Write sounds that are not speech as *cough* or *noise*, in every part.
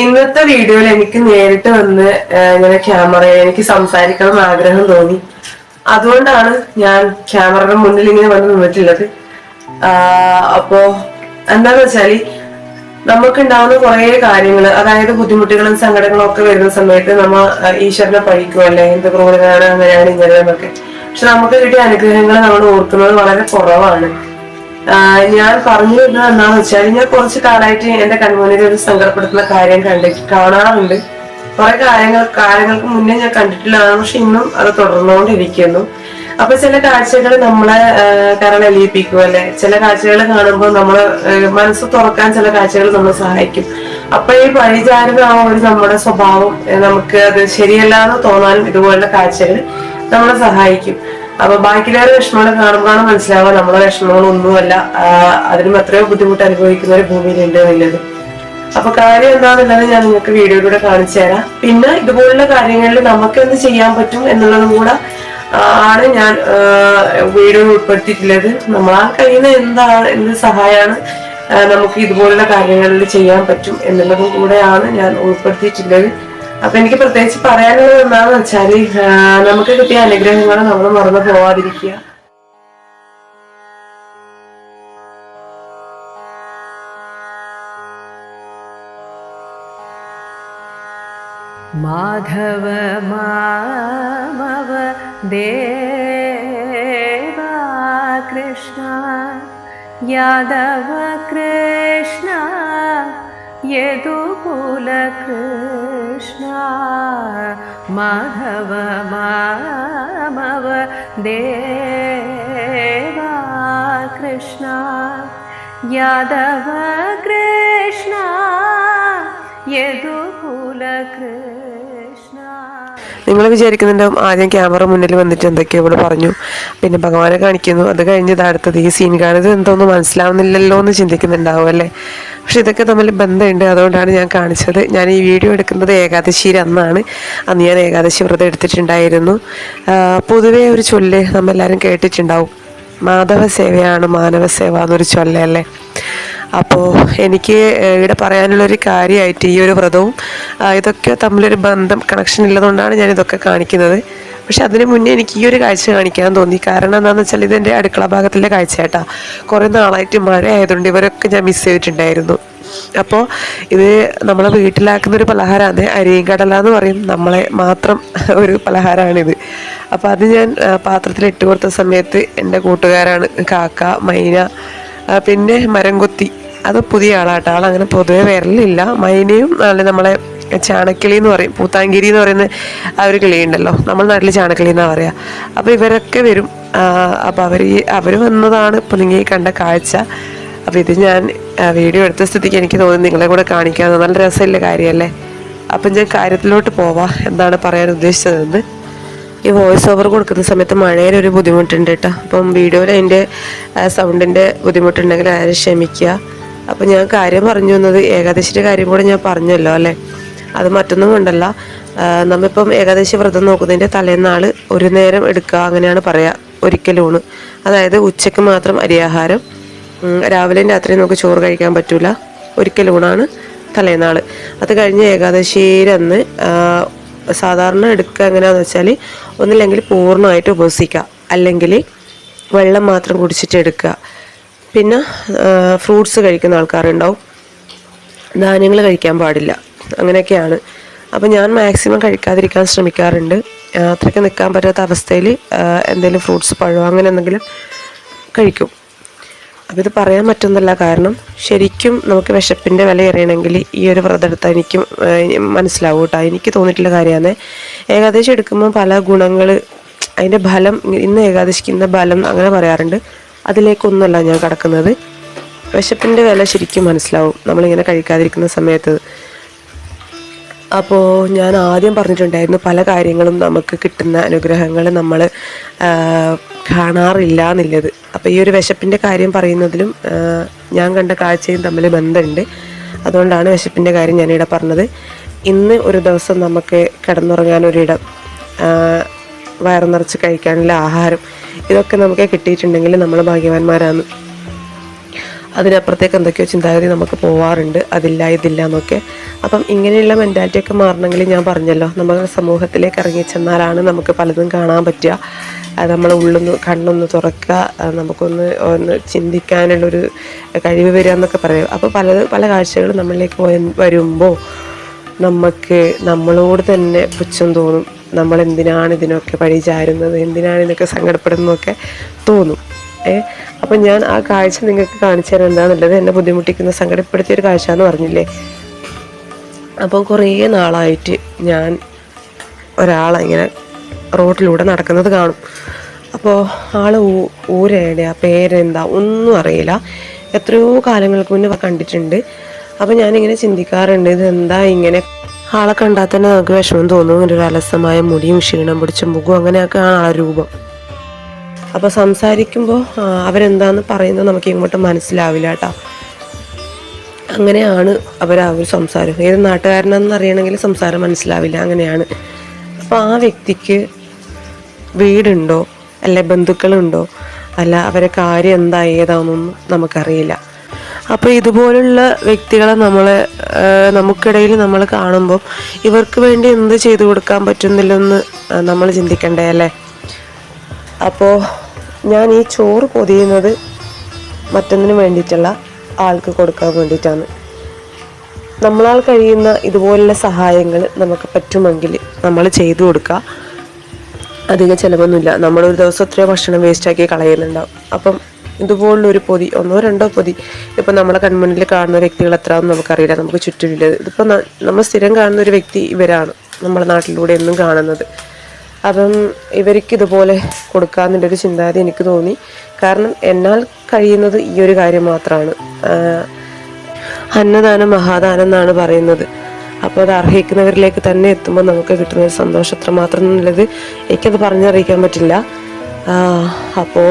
ഇന്നത്തെ വീഡിയോയിൽ എനിക്ക് നേരിട്ട് വന്ന് ഇങ്ങനെ ക്യാമറ എനിക്ക് സംസാരിക്കണം ആഗ്രഹം തോന്നി. അതുകൊണ്ടാണ് ഞാൻ ക്യാമറയുടെ മുന്നിൽ ഇങ്ങനെ വന്ന് നിന്നിട്ടുള്ളത്. അപ്പോ എന്താന്ന് വെച്ചാൽ നമുക്കുണ്ടാവുന്ന കുറെ കാര്യങ്ങൾ അതായത് ബുദ്ധിമുട്ടുകളും സങ്കടങ്ങളും ഒക്കെ വരുന്ന സമയത്ത് നമ്മ ഈശ്വരനെ പഴിക്കും അല്ലെ എന്ത് ക്രൂരനാണ് അങ്ങനെയാണ് ഇങ്ങനെയാണെന്നൊക്കെ പക്ഷെ നമുക്ക് കിട്ടിയ അനുഗ്രഹങ്ങൾ നമ്മൾ ഓർക്കുന്നത് വളരെ കുറവാണ്. ഞാൻ പറഞ്ഞു വരുന്നത് എന്താണെന്ന് വെച്ചാൽ ഞാൻ കുറച്ച് കാലമായിട്ട് എന്റെ കൺമുന്നിൽ ഒരു സങ്കടപ്പെടുത്തുന്ന കാര്യം കണ്ടി കാണാറുണ്ട്. കുറെ കാര്യങ്ങൾ കാലങ്ങൾക്ക് മുന്നേ ഞാൻ കണ്ടിട്ടില്ലതാണ് പക്ഷെ ഇന്നും അത് തുടർന്നുകൊണ്ടിരിക്കുന്നു. അപ്പൊ ചില കാഴ്ചകൾ നമ്മളെ കരളലിയിപ്പിക്കും അല്ലെ? ചില കാഴ്ചകൾ കാണുമ്പോൾ നമ്മൾ മനസ്സ് തുറക്കാൻ ചില കാഴ്ചകൾ നമ്മളെ സഹായിക്കും. അപ്പൊ ഈ പരിചാരക ആ ഒരു നമ്മുടെ സ്വഭാവം. നമുക്ക് അത് ശരിയല്ലാന്ന് തോന്നാനും ഇതുപോലുള്ള കാഴ്ചകൾ നമ്മളെ സഹായിക്കും. അപ്പൊ ബാക്കിയുള്ളവരെ വിഷമങ്ങൾ കാണുമ്പോഴാണ് മനസ്സിലാവുക നമ്മളെ വിഷമങ്ങളൊന്നുമല്ല. അതിനും എത്രയോ ബുദ്ധിമുട്ട് അനുഭവിക്കുന്ന ഒരു ഭൂമിയിലുണ്ട് എന്നുള്ളത്. അപ്പൊ കാര്യം എന്താണെന്നുള്ളത് ഞാൻ നിങ്ങൾക്ക് വീഡിയോയിലൂടെ കാണിച്ചു തരാം. പിന്നെ ഇതുപോലുള്ള കാര്യങ്ങളിൽ നമുക്ക് എന്ത് ചെയ്യാൻ പറ്റും എന്നുള്ളതും കൂടെ ആണ് ഞാൻ വീഡിയോ ഉൾപ്പെടുത്തിയിട്ടുള്ളത്. നമ്മളാൽ കഴിയുന്ന എന്താണ് എന്ത് സഹായമാണ് നമുക്ക് ഇതുപോലുള്ള കാര്യങ്ങളിൽ ചെയ്യാൻ പറ്റും എന്നുള്ളതും കൂടെയാണ് ഞാൻ ഉൾപ്പെടുത്തിയിട്ടുള്ളത്. അപ്പൊ എനിക്ക് പ്രത്യേകിച്ച് പറയാനുള്ളത് എന്താന്ന് വെച്ചാൽ നമുക്ക് കിട്ടിയ അനുഗ്രഹങ്ങൾ നമ്മൾ മറന്നു പോവാതിരിക്കുക. മാധവ മാമവ ദേവാ കൃഷ്ണ യാദവ കൃഷ്ണ. यदुकुलकृष्णा माधव मामव देवा कृष्णा यादव कृष्णा यदुकुलकृष्ण। നിങ്ങൾ വിചാരിക്കുന്നുണ്ടാവും ആദ്യം ക്യാമറ മുന്നിൽ വന്നിട്ട് എന്തൊക്കെയോ ഇവിടെ പറഞ്ഞു. പിന്നെ ഭഗവാനെ കാണിക്കുന്നു. അത് കഴിഞ്ഞ് ഇത് അടുത്തത് ഈ സീൻ കാണുന്നത് എന്തോന്നും മനസ്സിലാവുന്നില്ലല്ലോ എന്ന് ചിന്തിക്കുന്നുണ്ടാവും അല്ലേ? പക്ഷെ ഇതൊക്കെ തമ്മിൽ ബന്ധമുണ്ട്. അതുകൊണ്ടാണ് ഞാൻ കാണിച്ചത്. ഞാൻ ഈ വീഡിയോ എടുക്കുന്നത് ഏകാദശിയിൽ അന്നാണ്. അന്ന് ഞാൻ ഏകാദശി വ്രതം എടുത്തിട്ടുണ്ടായിരുന്നു. പൊതുവേ ഒരു ചൊല്ല് നമ്മളെല്ലാവരും കേട്ടിട്ടുണ്ടാവും. മാധവ സേവയാണ് മാനവ സേവ എന്നൊരു ചൊല്ലല്ലേ. അപ്പോൾ എനിക്ക് ഇവിടെ പറയാനുള്ളൊരു കാര്യമായിട്ട് ഈ ഒരു വ്രതവും ഇതൊക്കെ തമ്മിലൊരു ബന്ധം കണക്ഷൻ ഉള്ളതുകൊണ്ടാണ് ഞാൻ ഇതൊക്കെ കാണിക്കുന്നത്. പക്ഷെ അതിന് മുന്നേ എനിക്ക് ഈ ഒരു കാഴ്ച കാണിക്കാൻ തോന്നി. കാരണം എന്താണെന്ന് വെച്ചാൽ ഇതെന്റെ അടുക്കള ഭാഗത്തിന്റെ കാഴ്ച കേട്ടാ കുറേ നാളായിട്ട് മഴ ആയതുകൊണ്ട് ഇവരൊക്കെ ഞാൻ മിസ് ചെയ്തിട്ടുണ്ടായിരുന്നു. അപ്പോൾ ഇത് നമ്മളെ വീട്ടിലാക്കുന്ന ഒരു പലഹാരമാണ് അരിയും കടല എന്ന് പറയും. നമ്മളെ മാത്രം *laughs* ഒരു പലഹാരമാണിത്. അപ്പോൾ അത് ഞാൻ പാത്രത്തിൽ ഇട്ട് കൊടുത്ത സമയത്ത് എന്റെ കൂട്ടുകാരാണ് കാക്ക മൈന പിന്നെ മരം കൊത്തി അത് പുതിയ ആളാട്ടോ. ആൾ അങ്ങനെ പൊതുവെ വരലില്ല. മൈനയും നമ്മളെ ചാണക്കിളി എന്ന് പറയും. പൂത്താങ്കിരി എന്ന് പറയുന്ന ആ ഒരു കിളി ഉണ്ടല്ലോ. നമ്മൾ നാട്ടിൽ ചാണക്കിളി എന്നാണ് പറയുക അപ്പോൾ ഇവരൊക്കെ വരും. അപ്പോൾ അവർ അവർ വന്നതാണ് ഇപ്പോൾ നിങ്ങൾ കണ്ട കാഴ്ച. അപ്പോൾ ഇത് ഞാൻ വീഡിയോ എടുത്ത സ്ഥിതിക്ക് എനിക്ക് തോന്നി നിങ്ങളെ കൂടെ കാണിക്കാമെന്ന് നല്ല രസമില്ല കാര്യമല്ലേ? അപ്പം ഞാൻ കാര്യത്തിലോട്ട് പോവാം. എന്താണ് പറയാൻ ഉദ്ദേശിച്ചതെന്ന്. ഈ വോയിസ് ഓവർ കൊടുക്കുന്ന സമയത്ത് മഴയുടെ ഒരു ബുദ്ധിമുട്ടുണ്ട് കേട്ടോ. അപ്പം വീഡിയോയിൽ അതിന്റെ സൗണ്ടിന്റെ ബുദ്ധിമുട്ടുണ്ടെങ്കിൽ ആരും ക്ഷമിക്കുക. അപ്പം ഞാൻ കാര്യം പറഞ്ഞു വന്നത് ഏകാദശിയുടെ കാര്യം കൂടെ ഞാൻ പറഞ്ഞല്ലോ അല്ലേ? അത് മറ്റൊന്നും കൊണ്ടല്ല. നമ്മിപ്പം ഏകാദശി വ്രതം നോക്കുന്നതിന്റെ തലേന്നാൾ ഒരു നേരം എടുക്കുക അങ്ങനെയാണ് പറയുക ഒരിക്കലൂണ്. അതായത് ഉച്ചയ്ക്ക് മാത്രം അരിയാഹാരം രാവിലെയും രാത്രിയും നമുക്ക് ചോറ് കഴിക്കാൻ പറ്റൂല. ഒരിക്കലൂണാണ് തലേന്നാൾ അത് കഴിഞ്ഞ് ഏകാദശിയിലന്ന് സാധാരണ എടുക്കുക എങ്ങനെയാന്ന് വെച്ചാൽ ഒന്നില്ലെങ്കിൽ പൂർണമായിട്ട് ഉപസിക്കുക. അല്ലെങ്കിൽ വെള്ളം മാത്രം കുടിച്ചിട്ട് എടുക്കുക. പിന്നെ ഫ്രൂട്ട്സ് കഴിക്കുന്ന ആൾക്കാരുണ്ടാവും. ധാന്യങ്ങൾ കഴിക്കാൻ പാടില്ല. അങ്ങനെയൊക്കെയാണ്. അപ്പം ഞാൻ മാക്സിമം കഴിക്കാതിരിക്കാൻ ശ്രമിക്കാറുണ്ട്. അത്രയ്ക്ക് നിൽക്കാൻ പറ്റാത്ത അവസ്ഥയിൽ എന്തെങ്കിലും ഫ്രൂട്ട്സ് പഴമോ അങ്ങനെ എന്തെങ്കിലും കഴിക്കും. അപ്പം ഇത് പറയാൻ പറ്റുന്നില്ല. കാരണം ശരിക്കും നമുക്ക് വിശപ്പിന്റെ വില അറിയണമെങ്കിൽ ഈ ഒരു വ്രതം എടുത്താൽ എനിക്ക് മനസ്സിലാവും കേട്ടോ. എനിക്ക് തോന്നിയിട്ടുള്ള കാര്യമാണ്. ഏകാദശി എടുക്കുമ്പോൾ പല ഗുണങ്ങൾ അതിന്റെ ഫലം ഇന്ന് ഏകാദശിക്ക് ഇന്ന ഫലം അങ്ങനെ പറയാറുണ്ട്. അതിലേക്കൊന്നുമല്ല ഞാൻ കടക്കുന്നത്. വിശപ്പിന്റെ വില ശരിക്കും മനസ്സിലാവും. നമ്മളിങ്ങനെ കഴിക്കാതിരിക്കുന്ന സമയത്ത്. അപ്പോൾ ഞാൻ ആദ്യം പറഞ്ഞിട്ടുണ്ടായിരുന്നു പല കാര്യങ്ങളും നമുക്ക് കിട്ടുന്ന അനുഗ്രഹങ്ങൾ നമ്മൾ കാണാറില്ല എന്നുള്ളത്. അപ്പോൾ ഈ ഒരു വിശപ്പിന്റെ കാര്യം പറയുന്നതിലും ഞാൻ കണ്ട കാഴ്ചയും തമ്മിൽ ബന്ധമുണ്ട്. അതുകൊണ്ടാണ് വിശപ്പിന്റെ കാര്യം ഞാനിവിടെ പറഞ്ഞത്. ഇന്ന് ഒരു ദിവസം നമുക്ക് കിടന്നുറങ്ങാനൊരിടം വയറു നിറച്ച് കഴിക്കാനുള്ള ആഹാരം ഇതൊക്കെ നമുക്ക് കിട്ടിയിട്ടുണ്ടെങ്കിൽ നമ്മൾ ഭാഗ്യവാന്മാരാണ്. അതിനപ്പുറത്തേക്ക് എന്തൊക്കെയോ ചിന്താഗതി നമുക്ക് പോവാറുണ്ട്. അതില്ല ഇതില്ല എന്നൊക്കെ. അപ്പം ഇങ്ങനെയുള്ള മെന്റാലിറ്റി ഒക്കെ മാറണമെങ്കിൽ ഞാൻ പറഞ്ഞല്ലോ നമ്മൾ സമൂഹത്തിലേക്ക് ഇറങ്ങി ചെന്നാലാണ് നമുക്ക് പലതും കാണാൻ പറ്റുക. അത് നമ്മൾ ഉള്ളൊന്ന് കണ്ണൊന്ന് തുറക്കുക നമുക്കൊന്ന് ഒന്ന് ചിന്തിക്കാനുള്ളൊരു കഴിവ് വരിക എന്നൊക്കെ പറയും. അപ്പോൾ പല പല കാഴ്ചകളും നമ്മളിലേക്ക് വരുമ്പോൾ നമുക്ക് നമ്മളോട് തന്നെ പുച്ഛം തോന്നും. നമ്മൾ എന്തിനാണ് ഇതിനൊക്കെ പഴി ചാരുന്നത്? എന്തിനാണ് ഇതിനൊക്കെ സങ്കടപ്പെടുന്നതൊക്കെ തോന്നും. ഏ അപ്പം ഞാൻ ആ കാഴ്ച നിങ്ങൾക്ക് കാണിച്ചു തരാൻ എന്താണെന്നുള്ളത് എന്നെ ബുദ്ധിമുട്ടിക്കുന്ന സങ്കടപ്പെടുത്തിയ ഒരു കാഴ്ച എന്ന് പറഞ്ഞില്ലേ? അപ്പോൾ കുറേ നാളായിട്ട് ഞാൻ ഒരാളിങ്ങനെ റോഡിലൂടെ നടക്കുന്നത് കാണും. അപ്പോൾ ആൾ ഊരയുടെ ആ പേരെന്താ ഒന്നും അറിയില്ല. എത്രയോ കാലങ്ങൾക്ക് മുന്നേ കണ്ടിട്ടുണ്ട്. അപ്പോൾ ഞാനിങ്ങനെ ചിന്തിക്കാറുണ്ട് ഇതെന്താ ഇങ്ങനെ? ആളെ കണ്ടാൽ തന്നെ നമുക്ക് വിഷമം തോന്നും. ഇങ്ങനെ ഒരു അലസമായ മുടിയും ക്ഷീണം പിടിച്ച മുഖവും അങ്ങനെയൊക്കെയാണ് ആളെ രൂപം. അപ്പോൾ സംസാരിക്കുമ്പോൾ അവരെന്താന്ന് പറയുന്നത് നമുക്ക് ഇങ്ങോട്ട് മനസ്സിലാവില്ല കേട്ടോ അങ്ങനെയാണ് അവർ ആ ഒരു സംസാരം. ഏത് നാട്ടുകാരനാണെന്ന് അറിയണമെങ്കിൽ സംസാരം മനസ്സിലാവില്ല. അങ്ങനെയാണ്. അപ്പോൾ ആ വ്യക്തിക്ക് വീടുണ്ടോ? അല്ലെ ബന്ധുക്കളുണ്ടോ? അല്ല അവരെ കാര്യം എന്താ? ഏതാണെന്നൊന്നും നമുക്കറിയില്ല. അപ്പോൾ ഇതുപോലുള്ള വ്യക്തികളെ നമ്മൾ നമുക്കിടയിൽ നമ്മൾ കാണുമ്പോൾ ഇവർക്ക് വേണ്ടി എന്ത് ചെയ്തു കൊടുക്കാൻ പറ്റുന്നില്ലെന്ന് നമ്മൾ ചിന്തിക്കണ്ടേ അല്ലേ? അപ്പോൾ ഞാൻ ഈ ചോറ് പൊതിയുന്നത് മറ്റൊന്നിന് വേണ്ടിയിട്ടുള്ള ആൾക്ക് കൊടുക്കാൻ വേണ്ടിയിട്ടാണ്. നമ്മളാൽ കഴിയുന്ന ഇതുപോലുള്ള സഹായങ്ങൾ നമുക്ക് പറ്റുമെങ്കിൽ നമ്മൾ ചെയ്തു കൊടുക്കുക. അധികം ചിലവൊന്നുമില്ല. നമ്മൾ ഒരു ദിവസം എത്രയോ ഭക്ഷണം വേസ്റ്റാക്കി കളയുന്നുണ്ടാവും. അപ്പം ഇതുപോലുള്ളൊരു പൊതി ഒന്നോ രണ്ടോ പൊതി ഇപ്പം നമ്മളെ കൺമുന്നിൽ കാണുന്ന വ്യക്തികൾ എത്ര എത്രയാണെന്ന് നമുക്കറിയില്ല. നമുക്ക് ചുറ്റുമില്ല. ഇതിപ്പോൾ നമ്മൾ സ്ഥിരം കാണുന്ന ഒരു വ്യക്തി ഇവരാണ്. നമ്മുടെ നാട്ടിലൂടെ എന്നും കാണുന്നത്. അപ്പം ഇവർക്ക് ഇതുപോലെ കൊടുക്കാമെന്നുള്ളൊരു ചിന്താഗതി എനിക്ക് തോന്നി. കാരണം എന്നാൽ കഴിയുന്നത് ഈ ഒരു കാര്യം മാത്രമാണ് അന്നദാനം മഹാദാനം എന്നാണ് പറയുന്നത്. അപ്പോൾ അത് അർഹിക്കുന്നവരിലേക്ക് തന്നെ എത്തുമ്പോൾ നമുക്ക് കിട്ടുന്ന ഒരു സന്തോഷം എത്രമാത്രം എന്നുള്ളത് എനിക്കത് പറഞ്ഞറിയിക്കാൻ പറ്റില്ല. അപ്പോൾ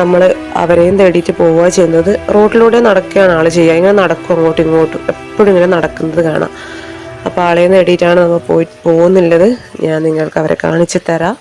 നമ്മൾ അവരെയും തേടിയിട്ട് പോവുക ചെയ്യുന്നത്. റോഡിലൂടെ നടക്കുകയാണ് ആൾ ചെയ്യുക. ഇങ്ങനെ നടക്കും അങ്ങോട്ടും ഇങ്ങോട്ടും. എപ്പോഴും ഇങ്ങനെ നടക്കുന്നത് കാണാം. അപ്പോൾ ആളെ നേടിയിട്ടാണ് നമ്മൾ പോയി പോകുന്നുള്ളത്. ഞാൻ നിങ്ങൾക്ക് അവരെ കാണിച്ചു തരാം.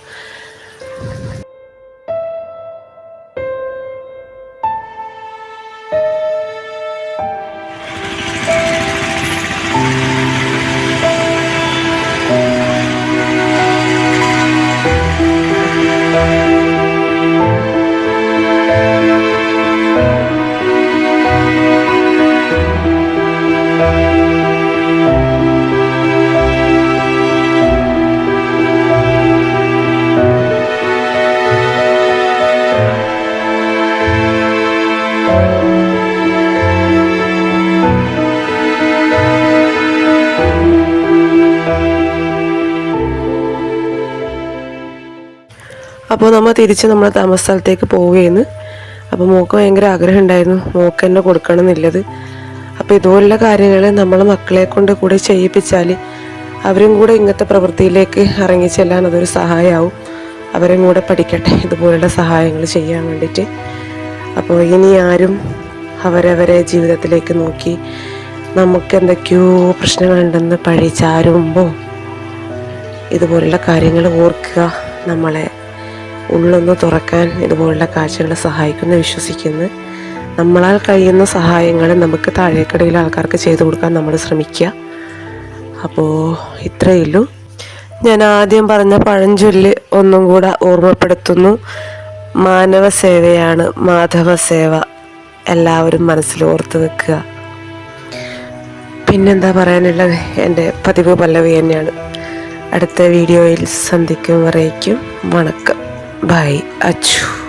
അപ്പോൾ നമ്മൾ തിരിച്ച് നമ്മുടെ താമസ സ്ഥലത്തേക്ക് പോവുകയെന്ന് അപ്പോൾ മോക്ക് ഭയങ്കര ആഗ്രഹം ഉണ്ടായിരുന്നു മോക്ക് തന്നെ കൊടുക്കണം എന്നുള്ളത് അപ്പോൾ ഇതുപോലുള്ള കാര്യങ്ങൾ നമ്മൾ മക്കളെ കൊണ്ട് കൂടെ ചെയ്യിപ്പിച്ചാൽ അവരും കൂടെ ഇങ്ങനത്തെ പ്രവൃത്തിയിലേക്ക് ഇറങ്ങി ചെല്ലാൻ അതൊരു സഹായമാവും അവരും കൂടെ പഠിക്കട്ടെ ഇതുപോലുള്ള സഹായങ്ങൾ ചെയ്യാൻ വേണ്ടിയിട്ട്. അപ്പോൾ ഇനി ആരും അവരവരെ ജീവിതത്തിലേക്ക് നോക്കി നമുക്ക് എന്തൊക്കെയോ പ്രശ്നങ്ങളുണ്ടെന്ന് പഴി ചാരുമ്പോൾ ഇതുപോലുള്ള കാര്യങ്ങൾ ഓർക്കുക നമ്മളെ ഉള്ളൊന്ന് തുറക്കാൻ ഇതുപോലുള്ള കാഴ്ചകൾ സഹായിക്കുമെന്ന് വിശ്വസിക്കുന്നു. നമ്മളാൽ കഴിയുന്ന സഹായങ്ങൾ നമുക്ക് താഴേക്കടയിൽ ആൾക്കാർക്ക് ചെയ്തു കൊടുക്കാൻ നമ്മൾ ശ്രമിക്കുക. അപ്പോൾ ഇത്രയേ ഉള്ളൂ. ഞാൻ ആദ്യം പറഞ്ഞ പഴഞ്ചൊല്ല് ഒന്നും കൂടെ ഓർമ്മപ്പെടുത്തുന്നു. മാനവ സേവയാണ് മാധവ സേവ. എല്ലാവരും മനസ്സിൽ ഓർത്ത് വെക്കുക. പിന്നെന്താ പറയാനുള്ളത്? എന്റെ പതിവ് പല്ലവി തന്നെയാണ്. അടുത്ത വീഡിയോയിൽ സന്ധിക്കും വരയ്ക്കും. വണക്കം. बाय अच्छू